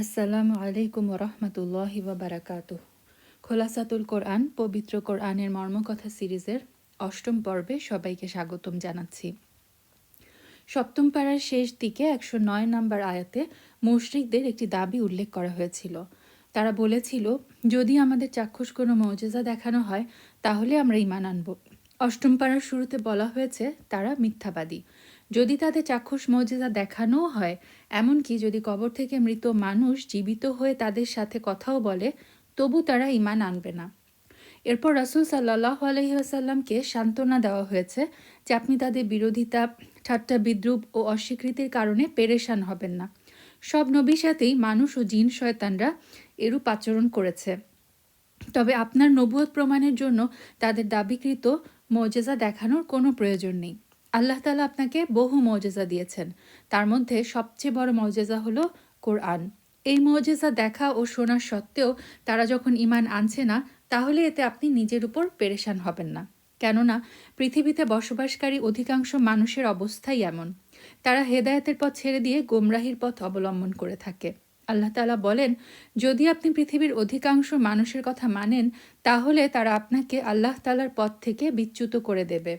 আসসালামু আলাইকুম রহমতুল্লাহি বারাকাতু খোলাসাতুল কোরআন, পবিত্র কোরআনের মর্মকথা সিরিজের অষ্টম পর্বে সবাইকে স্বাগতম জানাচ্ছি। সপ্তম পাড়ার শেষ দিকে একশো নয় নম্বর আয়াতে মুশরিকদের একটি দাবি উল্লেখ করা হয়েছিল। তারা বলেছিল, যদি আমাদের চাক্ষুষ কোনো মৌজেজা দেখানো হয়, তাহলে আমরা ইমান আনব। অষ্টম পাড়ার শুরুতে বলা হয়েছে, তারা মিথ্যাবাদী। যদি তাদের চাক্ষুষ মর্যাদা দেখানোও হয়, এমনকি যদি কবর থেকে মৃত মানুষ জীবিত হয়ে তাদের সাথে কথাও বলে, তবু তারা ইমান আনবে না। এরপর রাসুল সাল্লাহ আলহিহাসাল্লামকে সান্ত্বনা দেওয়া হয়েছে যে আপনি তাদের বিরোধিতা, ঠাট্টা, বিদ্রুপ ও অস্বীকৃতির কারণে পেরেশান হবেন না। সব নবীর সাথেই মানুষ ও জিন শয়তানরা এরূপ আচরণ করেছে। তবে আপনার নবুয়ত প্রমাণের জন্য তাদের দাবিকৃত মর্যাদা দেখানোর কোনো প্রয়োজন নেই। আল্লাহ তালা আপনাকে বহু মজেজা দিয়েছেন। তার মধ্যে সবচেয়ে বড় মজেজা হলো কোরআন। এই মজেজা দেখা ও শোনার সত্ত্বেও তারা যখন ইমান আনছে না, তাহলে এতে আপনি নিজের উপর পেরেশান হবেন না। কেননা, পৃথিবীতে বসবাসকারী অধিকাংশ মানুষের অবস্থাই এমন। তারা হেদায়তের পথ ছেড়ে দিয়ে গোমরাহির পথ অবলম্বন করে থাকে। আল্লাহ তালা বলেন, যদি আপনি পৃথিবীর অধিকাংশ মানুষের কথা মানেন, তাহলে তারা আপনাকে আল্লাহ তালার পথ থেকে বিচ্যুত করে দেবে।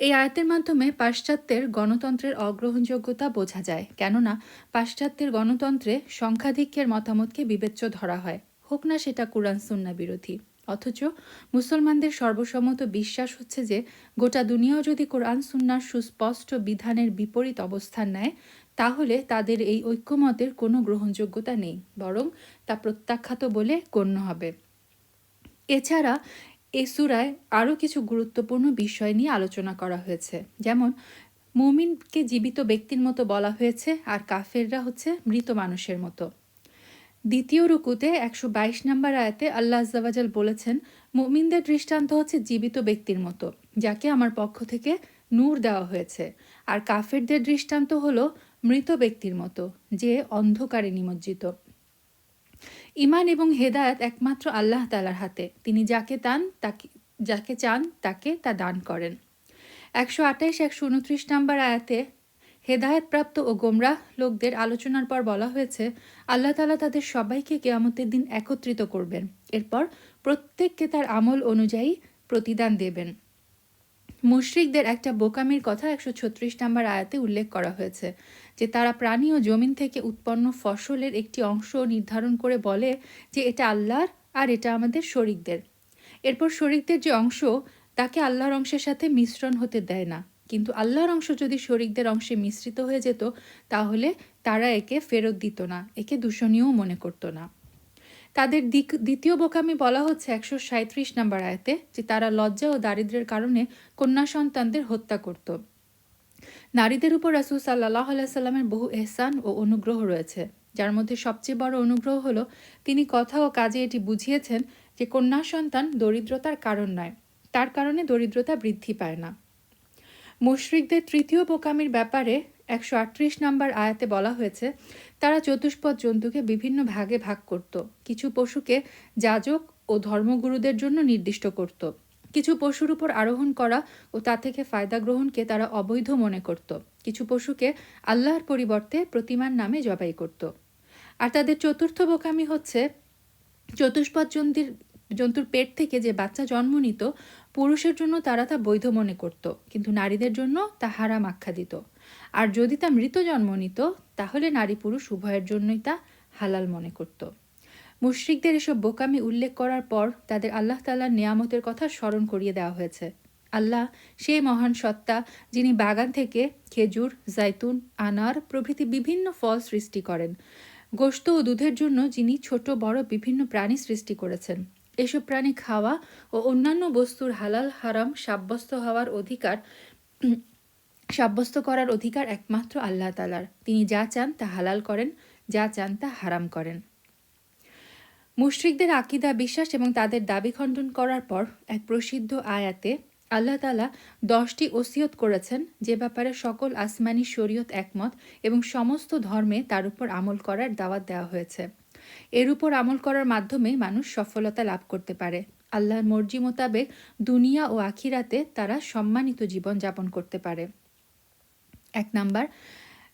এই আয়াতের মাধ্যমে পাশ্চাত্যের গণতন্ত্রের অগ্রহণযোগ্যতা বোঝা যায়। কেননা, পাশ্চাত্যের গণতন্ত্রে সংখ্যাধিক্যের মতামতকে বিবেচ্য ধরা হয়। হোক না সেটা কোরআন সুন্না বিরোধী। অথচ মুসলমানদের সর্বসম্মত বিশ্বাস হচ্ছে যে, গোটা দুনিয়াও যদি কোরআন সুন্নার সুস্পষ্ট বিধানের বিপরীত অবস্থান নেয়, তাহলে তাদের এই ঐক্যমতের কোনো গ্রহণযোগ্যতা নেই, বরং তা প্রত্যাখ্যাত বলে গণ্য হবে। এছাড়া এ সুরায় আরও কিছু গুরুত্বপূর্ণ বিষয় নিয়ে আলোচনা করা হয়েছে। যেমন, মুমিনকে জীবিত ব্যক্তির মতো বলা হয়েছে আর কাফেররা হচ্ছে মৃত মানুষের মতো। দ্বিতীয় রুকুতে একশো বাইশ নম্বর আয়াতে আল্লাহ আজাল বলেছেন, মুমিনদের দৃষ্টান্ত হচ্ছে জীবিত ব্যক্তির মতো, যাকে আমার পক্ষ থেকে নূর দেওয়া হয়েছে। আর কাফেরদের দৃষ্টান্ত হলো মৃত ব্যক্তির মতো, যে অন্ধকারে নিমজ্জিত। ইমান এবং হেদায়ত একমাত্র আল্লাহ তালার হাতে। তিনি যাকে তান তাকে, যাকে চান, তাকে তা দান করেন। একশো আঠাইশ একশো উনত্রিশ নম্বর আয়াতে, হেদায়তপ্রাপ্ত ও গোমরাহ লোকদের আলোচনার পর বলা হয়েছে, আল্লাহ তালা তাদের সবাইকে কেয়ামতের দিন একত্রিত করবেন। এরপর প্রত্যেককে তার আমল অনুযায়ী প্রতিদান দেবেন। মুশরিকদের একটা বোকামির কথা একশো ছত্রিশ নম্বর আয়াতে উল্লেখ করা হয়েছে। যে তারা প্রাণী ও জমিন থেকে উৎপন্ন ফসলের একটি অংশ নির্ধারণ করে বলে যে এটা আল্লাহর আর এটা আমাদের শরিকদের। এরপর শরিকদের যে অংশ, তাকে আল্লাহর অংশের সাথে মিশ্রণ হতে দেয় না। কিন্তু আল্লাহর অংশ যদি শরিকদের অংশে মিশ্রিত হয়ে যেত, তাহলে তারা একে ফেরত দিত না, একে দূষণীয়ও মনে করতো না। তাদের দিক, দ্বিতীয় বোকামি বলা হচ্ছে একশো সাঁত্রিশ নম্বর আয়তে যে তারা লজ্জা ও দারিদ্রের কারণে কন্যা সন্তানদের হত্যা করত। নারীদের উপর রাসুল সাল্লাহ আলাইসাল্লামের বহু এহসান ও অনুগ্রহ রয়েছে। যার মধ্যে সবচেয়ে বড় অনুগ্রহ হল, তিনি কথা ও কাজে এটি বুঝিয়েছেন যে কন্যা সন্তান দরিদ্রতার কারণ নয়, তার কারণে দরিদ্রতা বৃদ্ধি পায় না। মুশরিকদের তৃতীয় বোকামির ব্যাপারে একশো আটত্রিশ নম্বর আয়াতে বলা হয়েছে, তারা চতুষ্পদ জন্তুকে বিভিন্ন ভাগে ভাগ করত, কিছু পশুকে যাজক ও ধর্মগুরুদের জন্য নির্দিষ্ট করত। কিছু পশুর উপর আরোহণ করা ও তা থেকে ফায়দা গ্রহণকে তারা অবৈধ মনে করত। কিছু পশুকে আল্লাহর পরিবর্তে প্রতিমার নামে জবাই করত। আর তাদের চতুর্থ বোকামি হচ্ছে, চতুষ্পদ জন্তুর জন্তুর পেট থেকে যে বাচ্চা জন্ম নিত, পুরুষের জন্য তারা তা বৈধ মনে করত, কিন্তু নারীদের জন্য তা হারাম আখ্যা দিত। আর যদি তা মৃত জন্ম নিত, তাহলে নারী পুরুষ উভয়ের জন্যই তা হালাল মনে করত। মুশরিকদের এসব বোকামি উল্লেখ করার পর তাদের আল্লাহ তাল্লার নিয়ামতের কথা স্মরণ করিয়ে দেওয়া হয়েছে। আল্লাহ সেই মহান সত্তা যিনি বাগান থেকে খেজুর, জাইতুন, আনার প্রভৃতি বিভিন্ন ফল সৃষ্টি করেন। গোস্ত ও দুধের জন্য যিনি ছোট, বড় বিভিন্ন প্রাণী সৃষ্টি করেছেন। এসব প্রাণী খাওয়া ও অন্যান্য বস্তুর হালাল, হারাম, সাব্যস্ত হওয়ার অধিকার, সাব্যস্ত করার অধিকার একমাত্র আল্লাহ তালার তিনি যা চান তা হালাল করেন, যা চান তা হারাম করেন। মুশ্রিকদের আকিদা, বিশ্বাস এবং তাদের দাবি খণ্ডন করার পর এক প্রসিদ্ধ আয়াতে আল্লাহ তালা দশটি ওসিয়ত করেছেন, যে ব্যাপারে সকল আসমানি শরীয়ত একমত এবং সমস্ত ধর্মে তার উপর আমল করার দাওয়াত দেওয়া হয়েছে। এর উপর আমল করার মাধ্যমে মানুষ সফলতা লাভ করতে পারে। আল্লাহর মর্জি মোতাবেক দুনিয়া ও আখিরাতে তারা সম্মানিত জীবন যাপন করতে পারে। এক নাম্বার,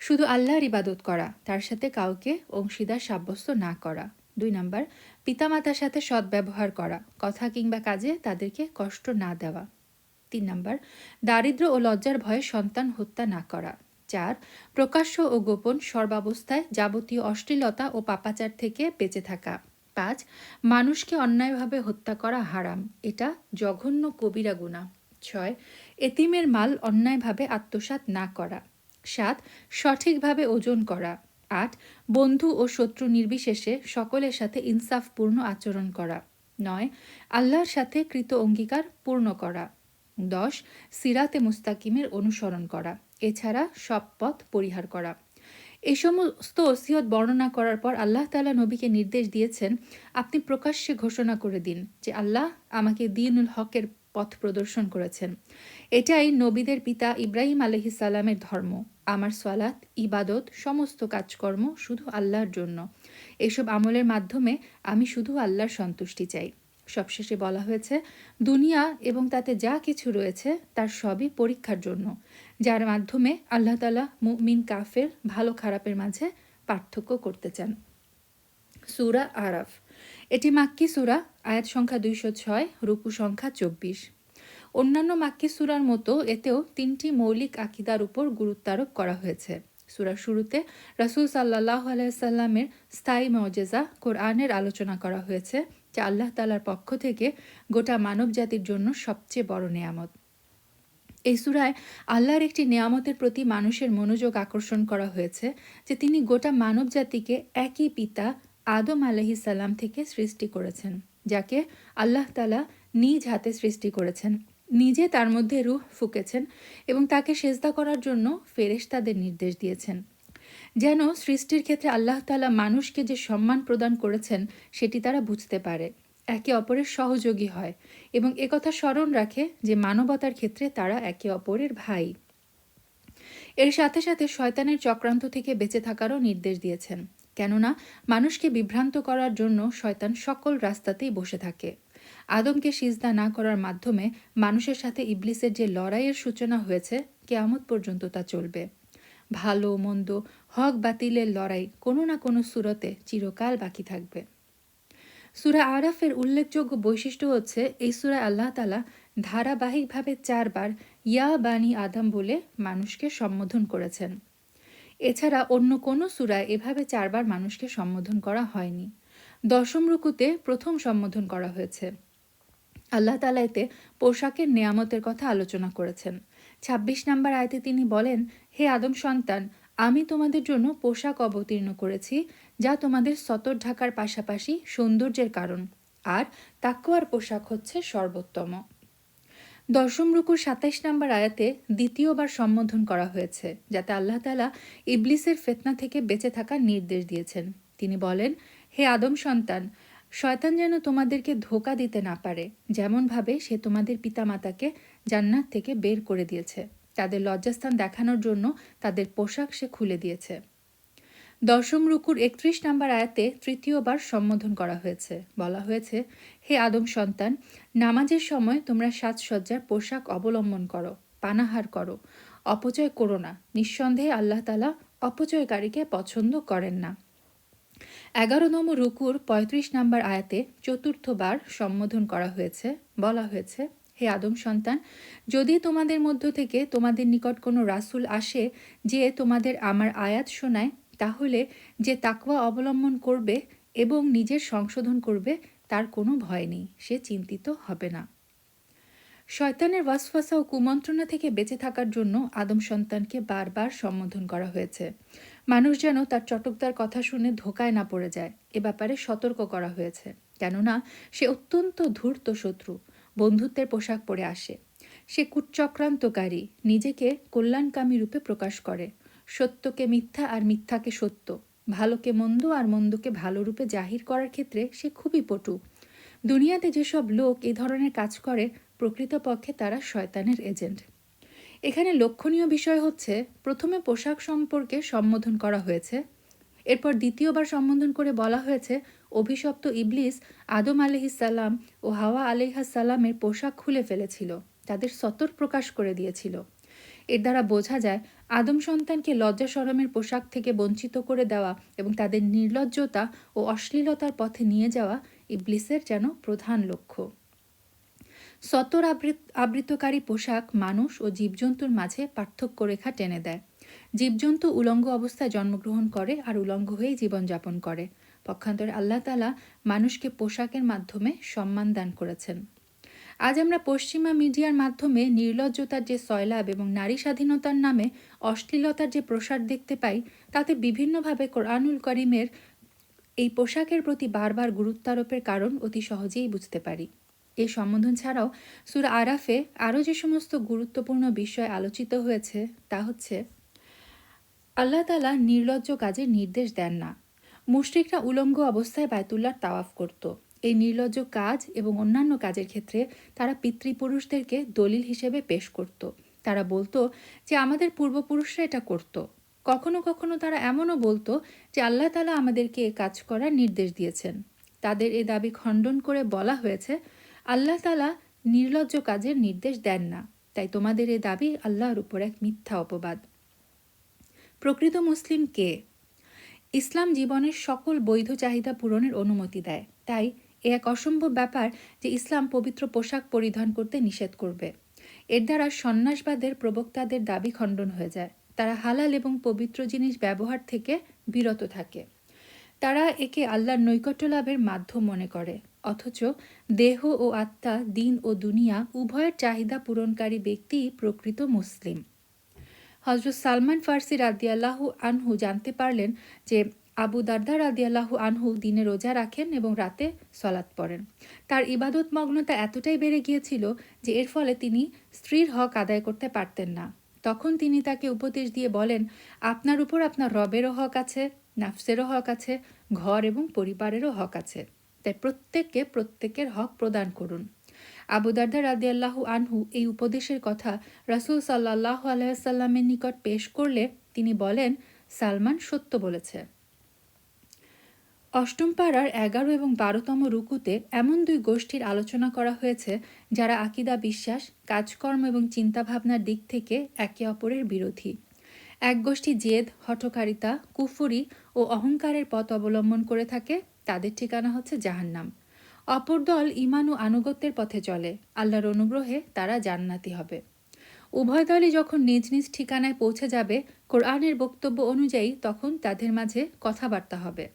শুধু আল্লাহর ইবাদত করা, তার সাথে কাউকে অংশীদার সাব্যস্ত না করা। দুই নাম্বার, পিতামাতার সাথে সদ্ব্যবহার করা, কথা কিংবা কাজে তাদেরকে কষ্ট না দেওয়া। তিন নাম্বার, দারিদ্র ও লজ্জার ভয়ে সন্তান হত্যা না করা। চার, প্রকাশ্য ও গোপন সর্বাবস্থায় যাবতীয় অশ্লীলতা ও পাপাচার থেকে বেঁচে থাকা। পাঁচ, মানুষকে অন্যায়ভাবে হত্যা করা হারাম, এটা জঘন্য কবিরা গুণা। ছয়, এতিমের মাল অন্যায়ভাবে আত্মসাৎ না করা। সাত, সঠিকভাবে ওজন করা। আট, বন্ধু ও শত্রু নির্বিশেষে সকলের সাথে ইনসাফপূর্ণ আচরণ করা। নয়, আল্লাহর সাথে কৃত অঙ্গীকার পূর্ণ করা। দশ, সিরাতে মুস্তাকিমের অনুসরণ করা, এছাড়া সব পথ পরিহার করা। এই সমস্ত ওসিয়ত বর্ণনা করার পর আল্লাহ তালা নবীকে নির্দেশ দিয়েছেন, আপনি প্রকাশ্যে ঘোষণা করে দিন যে, আল্লাহ আমাকে দিনুল হকের পথ প্রদর্শন করেছেন। এটাই নবীদের পিতা ইব্রাহিম আলহিসাল্লামের ধর্ম। আমার সালাত, ইবাদত, সমস্ত কাজকর্ম শুধু আল্লাহর জন্য। এসব আমলের মাধ্যমে আমি শুধু আল্লাহর সন্তুষ্টি চাই। সবশেষে বলা হয়েছে, দুনিয়া এবং তাতে যা কিছু রয়েছে তার সবই পরীক্ষার জন্য। যার মাধ্যমে আল্লাহ তালা মুমিন, কাফের, ভালো খারাপের মাঝে পার্থক্য করতে চান। সুরা আরাফ। এটি মাক্কি সুরা, আয়াত সংখ্যা দুইশো ছয়, রুকু সংখ্যা চব্বিশ। অন্যান্য মাক্কি সুরার মতো এতেও তিনটি মৌলিক আকিদার উপর গুরুত্বারোপ করা হয়েছে। সুরার শুরুতে রাসুল সাল্লাহ আলাইসাল্লামের স্থায়ী মজেজা কোরআনের আলোচনা করা হয়েছে, যা আল্লাহ তালার পক্ষ থেকে গোটা মানব জাতির জন্য সবচেয়ে বড় নেয়ামত। এই সুরায় আল্লাহর একটি নেয়ামতের প্রতি মানুষের মনোযোগ আকর্ষণ করা হয়েছে, যে তিনি গোটা মানব জাতিকে একই পিতা আদম আলহিসাল্লাম থেকে সৃষ্টি করেছেন, যাকে আল্লাহ তালা নিজ হাতে সৃষ্টি করেছেন। নিজে তার মধ্যে রুহ ফুকেছেন এবং তাকে সেজদা করার জন্য ফেরেশ তাদের নির্দেশ দিয়েছেন। যেন সৃষ্টির ক্ষেত্রে আল্লাহ তালা মানুষকে যে সম্মান প্রদান করেছেন, সেটি তারা বুঝতে পারে। একে অপরের সহযোগী হয় এবং একথা স্মরণ রাখে যে মানবতার ক্ষেত্রে তারা একে অপরের ভাই। এর সাথে সাথে শয়তানের চক্রান্ত থেকে বেঁচে থাকারও নির্দেশ দিয়েছেন। কেননা মানুষকে বিভ্রান্ত করার জন্য শয়তান সকল রাস্তাতেই বসে থাকে। আদমকে সিজদা না করার মাধ্যমে মানুষের সাথে ইবলিসের যে লড়াইয়ের সূচনা হয়েছে, কেয়ামত পর্যন্ত তা চলবে। ভালো, মন্দ, হক, বাতিলের লড়াই কোনো না কোনো সুরতে চিরকাল বাকি থাকবে। সুরা আরাফের উল্লেখযোগ্য বৈশিষ্ট্য হচ্ছে, এই সুরা আল্লাহ তালা ধারাবাহিকভাবে চারবার ইয়া বানি আদম বলে মানুষকে সম্বোধন করেছেন। এছাড়া অন্য কোনো সুরায় এভাবে চারবার মানুষকে সম্বোধন করা হয়নি। দশম রুকুতে প্রথম সম্বোধন করা হয়েছে। আল্লাহ তালা এতে পোশাকের নেয়ামতের কথা আলোচনা করেছেন। ২৬ নম্বর আয়তে তিনি বলেন, হে আদম সন্তান, আমি তোমাদের জন্য পোশাক অবতীর্ণ করেছি, যা তোমাদের সতর ঢাকার পাশাপাশি সৌন্দর্যের কারণ। আর তাকুয়ার পোশাক হচ্ছে সর্বোত্তম। দশম রুকুর সাতাইশ নম্বর আয়াতে দ্বিতীয়বার সম্বোধন করা হয়েছে, যাতে আল্লাহ তালা ইবলিসের ফেতনা থেকে বেঁচে থাকার নির্দেশ দিয়েছেন। তিনি বলেন, হে আদম সন্তান, শয়তান যেন তোমাদেরকে ধোকা দিতে না পারে, যেমনভাবে সে তোমাদের পিতামাতাকে জান্নাত থেকে বের করে দিয়েছে। তাদের লজ্জাস্থান দেখানোর জন্য তাদের পোশাক সে খুলে দিয়েছে। দশম রুকুর একত্রিশ নাম্বার আয়াতে তৃতীয়বার সম্বোধন করা হয়েছে। বলা হয়েছে হে আদম সন্তান, নামাজের সময় তোমরা সাজসজ্জার পোশাক অবলম্বন করো, পানাহার করো, অপচয় করো না। নিঃসন্দেহে আল্লাহ তালা অপচয়কারীকে পছন্দ করেন না। এগারোতম রুকুর ৩৫ নম্বর আয়াতে চতুর্থবার সম্বোধন করা হয়েছে। বলা হয়েছে, হে আদম সন্তান, যদি তোমাদের মধ্য থেকে তোমাদের নিকট কোনো রাসুল আসে যে তোমাদের আমার আয়াত শোনায়, তাহলে যে তাকওয়া অবলম্বন করবে এবং নিজের সংশোধন করবে তার কোনো ভয় নেই, সে চিন্তিত হবে না। শয়তানের ওয়াসফাসা ও কুমন্ত্রণা থেকে বেঁচে থাকার জন্য আদম সন্তানকে বারবার সম্বোধন করা হয়েছে। মানুষ যেন তার চটকদার কথা শুনে ধোকায় না পড়ে যায়, এ ব্যাপারে সতর্ক করা হয়েছে। কেননা, সে অত্যন্ত ধূর্ত শত্রু, বন্ধুত্বের পোশাক পরে আসে। সে কুচক্রান্তকারী, নিজেকে কল্যাণকামী রূপে প্রকাশ করে। সত্যকে মিথ্যা আর মিথ্যাকে সত্য। ভালোকে মন্দ আর মন্দকে ভালো রূপে জাহির করার ক্ষেত্রে সে খুবই পটু। দুনিয়াতে যেসব লোক এই ধরনের কাজ করে, প্রকৃতপক্ষে তারা শয়তানের এজেন্ট। এখানে লক্ষণীয় বিষয় হচ্ছে, প্রথমে পোশাক সম্পর্কে সম্বোধন করা হয়েছে। এরপর দ্বিতীয়বার সম্বোধন করে বলা হয়েছে, অভিশপ্ত ইবলিস আদম আলহিসাল্লাম ও হাওয়া আলহাসাল্লামের পোশাক খুলে ফেলেছিল, তাদের সতর প্রকাশ করে দিয়েছিল। এর দ্বারা বোঝা যায় আদম সন্তানকে লজ্জা সরমের পোশাক থেকে বঞ্চিত করে দেওয়া এবং তাদের নির্লজ্জতা ও অশ্লীলতার পথে নিয়ে যাওয়া ইবলিসের যেন প্রধান লক্ষ্য। সতর আবৃতকারী পোশাক মানুষ ও জীবজন্তুর মাঝে পার্থক্য রেখা টেনে দেয়। জীবজন্তু উলঙ্গ অবস্থায় জন্মগ্রহণ করে আর উলঙ্গ হয়েই জীবনযাপন করে। পক্ষান্তরে আল্লাহ তালা মানুষকে পোশাকের মাধ্যমে সম্মান দান করেছেন। আজ আমরা পশ্চিমা মিডিয়ার মাধ্যমে নির্লজ্জতার যে সয়লাভ এবং নারী স্বাধীনতার নামে অশ্লীলতার যে প্রসার দেখতে পাই, তাতে বিভিন্নভাবে কোরআনুল করিমের এই পোশাকের প্রতি বারবার গুরুত্বারোপের কারণ অতি সহজেই বুঝতে পারি। এ সম্বোধন ছাড়াও সুর আরাফে আরও যে সমস্ত গুরুত্বপূর্ণ বিষয় আলোচিত হয়েছে, তা হচ্ছে, আল্লাহ তালা নির্লজ্জ কাজের নির্দেশ দেন না। মুশরিকরা উলঙ্গ অবস্থায় বায়তুল্লার তাওয়াফ করত। এই নির্লজ্জ কাজ এবং অন্যান্য কাজের ক্ষেত্রে তারা পিতৃপুরুষদেরকে দলিল হিসেবে পেশ করত। তারা বলতো যে আমাদের পূর্বপুরুষরা এটা করত। কখনো কখনো তারা এমনও বলতো যে আল্লাহ তালা আমাদেরকে এ কাজ করার নির্দেশ দিয়েছেন। তাদের এ দাবি খণ্ডন করে বলা হয়েছে, আল্লাহ তালা নির্লজ্জ কাজের নির্দেশ দেন না, তাই তোমাদের এ দাবি আল্লাহর উপর এক মিথ্যা অপবাদ। প্রকৃত মুসলিম কে? ইসলাম জীবনের সকল বৈধ চাহিদা পূরণের অনুমতি দেয়, তাই এ এক অসম্ভব ব্যাপার যে ইসলাম পবিত্র পোশাক পরিধান করতে নিষেধ করবে। এর দ্বারা সন্ন্যাসবাদের প্রবক্তাদের দাবি খণ্ডন হয়ে যায়। তারা হালাল এবং পবিত্র জিনিস ব্যবহার থেকে বিরত থাকে। তারা একে আল্লাহর নৈকট্য লাভের মাধ্যম মনে করে। অথচ দেহ ও আত্মা, দিন ও দুনিয়া উভয়ের চাহিদা পূরণকারী ব্যক্তি প্রকৃত মুসলিম। হজরত সালমান ফার্সি রাদিয়াল্লাহু আনহু জানতে পারলেন যে আবু দারদা রাদিয়াল্লাহু আনহু দিনে রোজা রাখেন এবং রাতে সলাৎ পড়েন। তার ইবাদত মগ্নতা এতটাই বেড়ে গিয়েছিল যে এর ফলে তিনি স্ত্রীর হক আদায় করতে পারতেন না। তখন তিনি তাকে উপদেশ দিয়ে বলেন, আপনার উপর আপনার রবেরও হক আছে, নাফসেরও হক আছে, ঘর এবং পরিবারেরও হক আছে। তাই প্রত্যেককে প্রত্যেকের হক প্রদান করুন। আবু দারদা রাদি আল্লাহু আনহু এই উপদেশের কথা রাসুল সাল্লাহ আলাইসাল্লামের নিকট পেশ করলে তিনি বলেন, সালমান সত্য বলেছে। অষ্টম পাড়ার এগারো এবং বারোতম রুকুতে এমন দুই গোষ্ঠীর আলোচনা করা হয়েছে, যারা আকিদা বিশ্বাস, কাজকর্ম এবং চিন্তাভাবনার দিক থেকে একে অপরের বিরোধী। এক গোষ্ঠী জেদ, হঠকারিতা, কুফুরি ও অহংকারের পথ অবলম্বন করে থাকে, তাদের ঠিকানা হচ্ছে জাহান্নাম। অপর দল ইমান ও আনুগত্যের পথে চলে, আল্লাহর অনুগ্রহে তারা জান্নাতি হবে। উভয় দলই যখন নিজ নিজ ঠিকানায় পৌঁছে যাবে, কোরআনের বক্তব্য অনুযায়ী তখন তাদের মাঝে কথাবার্তা হবে।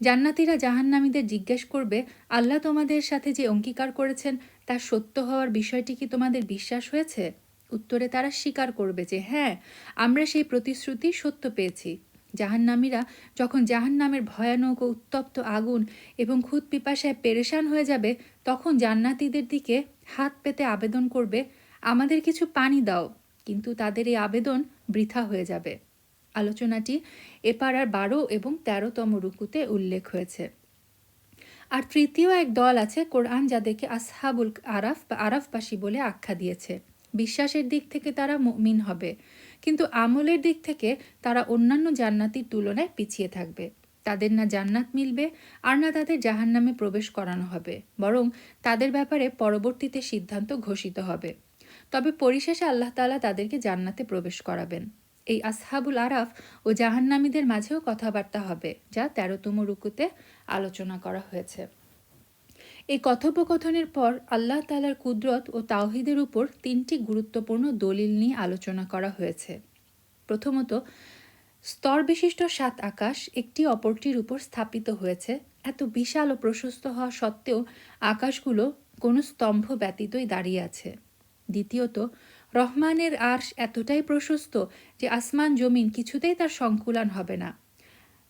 জান্নাতিরা জাহান্নামীদের জিজ্ঞেস করবে, আল্লাহ তোমাদের সাথে যে অঙ্গীকার করেছেন, তা সত্য হওয়ার বিষয়টি কি তোমাদের বিশ্বাস হয়েছে? উত্তরে তারা স্বীকার করবে যে হ্যাঁ আমরা সেই প্রতিশ্রুতি সত্য পেয়েছি। জাহান্নামীরা যখন জাহান্নামের ভয়ানক ও উত্তপ্ত আগুন এবং খুদ পিপাসায় পেরেশান হয়ে যাবে, তখন জান্নাতিদের দিকে হাত পেতে আবেদন করবে, আমাদের কিছু পানি দাও, কিন্তু তাদের এই আবেদন বৃথা হয়ে যাবে। আলোচনাটি এপাড়ার বারো এবং তেরোতম রুকুতে উল্লেখ হয়েছে। আর তৃতীয় এক দল আছে কোরআন যাদেরকে আসহাবুল আরাফ বা আরাফবাসী বলে আখ্যা দিয়েছে। বিশ্বাসের দিক থেকে তারা মিন হবে, কিন্তু আমলের দিক থেকে তারা অন্যান্য জান্নাতির তুলনায় পিছিয়ে থাকবে। তাদের না জান্নাত মিলবে আর না তাদের জাহান নামে প্রবেশ করানো হবে, বরং তাদের ব্যাপারে পরবর্তীতে সিদ্ধান্ত ঘোষিত হবে। তবে পরিশেষে আল্লাহ তালা তাদেরকে জান্নাতে প্রবেশ করাবেন। এই আসহাবুল আরাফ ও জাহান্নামীদের মাঝেও কথাবার্তা হবে, যা তেরোতম রুকুতে আলোচনা করা হয়েছে। এই কথোপকথনের পর আল্লাহ তালার কুদরত ও তাওহিদের উপর তিনটি গুরুত্বপূর্ণ দলিল নিয়ে আলোচনা করা হয়েছে। প্রথমত স্তর বিশিষ্ট সাত আকাশ একটি অপরটির উপর স্থাপিত হয়েছে। এত বিশাল ও প্রশস্ত হওয়া সত্ত্বেও আকাশগুলো কোনো স্তম্ভ ব্যতীতই দাঁড়িয়ে আছে। দ্বিতীয়ত রহমানের আর্শ এতটাই প্রশস্ত যে আসমান জমিন কিছুতেই তার সংকুলান হবে না।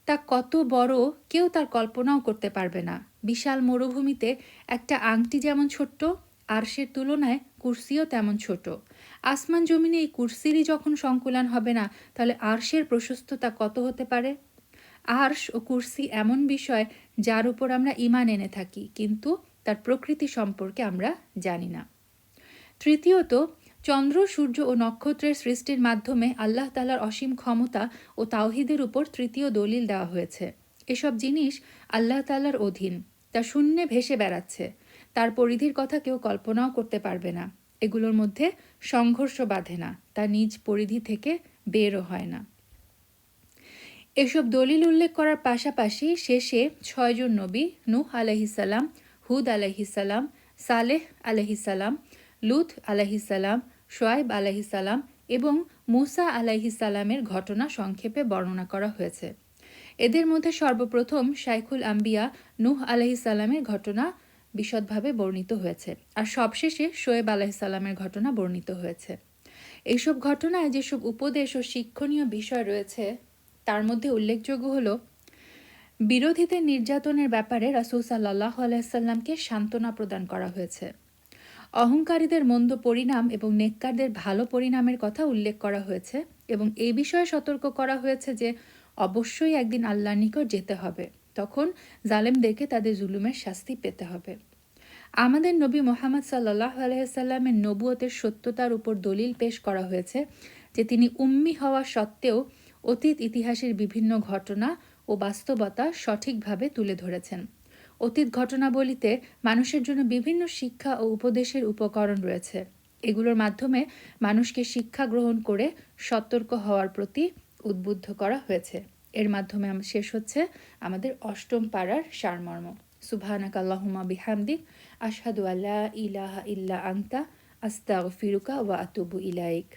তা কত বড় কেউ তার কল্পনাও করতে পারবে না। বিশাল মরুভূমিতে একটা আংটি যেমন ছোট্ট, আরশের তুলনায় কুর্সিও তেমন ছোট। আসমান জমিনে এই কুর্সিরই যখন সংকুলান হবে না, তাহলে আরশের প্রশস্ততা কত হতে পারে? আর্শ ও কুর্সি এমন বিষয় যার উপর আমরা ইমান এনে থাকি, কিন্তু তার প্রকৃতি সম্পর্কে আমরা জানি না। তৃতীয়ত চন্দ্র, সূর্য ও নক্ষত্রের সৃষ্টির মাধ্যমে আল্লাহ তালার অসীম ক্ষমতা ও তাওহিদের উপর তৃতীয় দলিল দেওয়া হয়েছে। এসব জিনিস আল্লাহ তালার অধীন, তা শূন্যে ভেসে বেড়াচ্ছে। তার পরিধির কথা কেউ কল্পনাও করতে পারবে না। এগুলোর মধ্যে সংঘর্ষ বাঁধে না, তা নিজ পরিধি থেকে বেরও হয় না। এসব দলিল উল্লেখ করার পাশাপাশি শেষে ছয়জন নবী নূহ আলহিসাল্লাম হুদ আলহিসাল্লাম সালেহ আলহিসাল্লাম লুথ আলহিসাল্লাম শোয়েব আলহিসাল্লাম এবং মুসা আলাইহিসাল্লামের ঘটনা সংক্ষেপে বর্ণনা করা হয়েছে। এদের মধ্যে সর্বপ্রথম শাইখুল আম্বিয়া নূহ আলাইহিসাল্লামের ঘটনা বিশদভাবে বর্ণিত হয়েছে আর সবশেষে শোয়েব আলাইসাল্লামের ঘটনা বর্ণিত হয়েছে। এইসব ঘটনায় যেসব উপদেশ ও শিক্ষণীয় বিষয় রয়েছে, তার মধ্যে উল্লেখযোগ্য হল, বিরোধীদের নির্যাতনের ব্যাপারে রাসুল সাল্লাহ আলাইসাল্লামকে সান্ত্বনা প্রদান করা হয়েছে। অহংকারীদের মন্দ পরিণাম এবং নেককারদের ভালো পরিণামের কথা উল্লেখ করা হয়েছে এবং এই বিষয়ে সতর্ক করা হয়েছে যে অবশ্যই একদিন আল্লাহর নিকট যেতে হবে। তখন জালেমদেরকে তাদের জুলুমের শাস্তি পেতে হবে। আমাদের নবী মোহাম্মদ সাল্লাহ আলহামের নবুয়তের সত্যতার উপর দলিল পেশ করা হয়েছে যে তিনি উম্মি হওয়া সত্ত্বেও অতীত ইতিহাসের বিভিন্ন ঘটনা ও বাস্তবতা সঠিকভাবে তুলে ধরেছেন। অতীত ঘটনাবলিতে মানুষের জন্য বিভিন্ন শিক্ষা ও উপদেশের উপকরণ রয়েছে। এগুলোর মাধ্যমে মানুষকে শিক্ষা গ্রহণ করে সতর্ক হওয়ার প্রতি উদ্বুদ্ধ করা হয়েছে। এর মাধ্যমে শেষ হচ্ছে আমাদের অষ্টম পাড়ার সারমর্ম। সুবহানাক আল্লাহুমা বিহামদিক, আশহাদু আল্লাহ ইলাহা ইল্লা আংতা আস্তাগফিরুকা ওয়া আতুবু ইলাইক।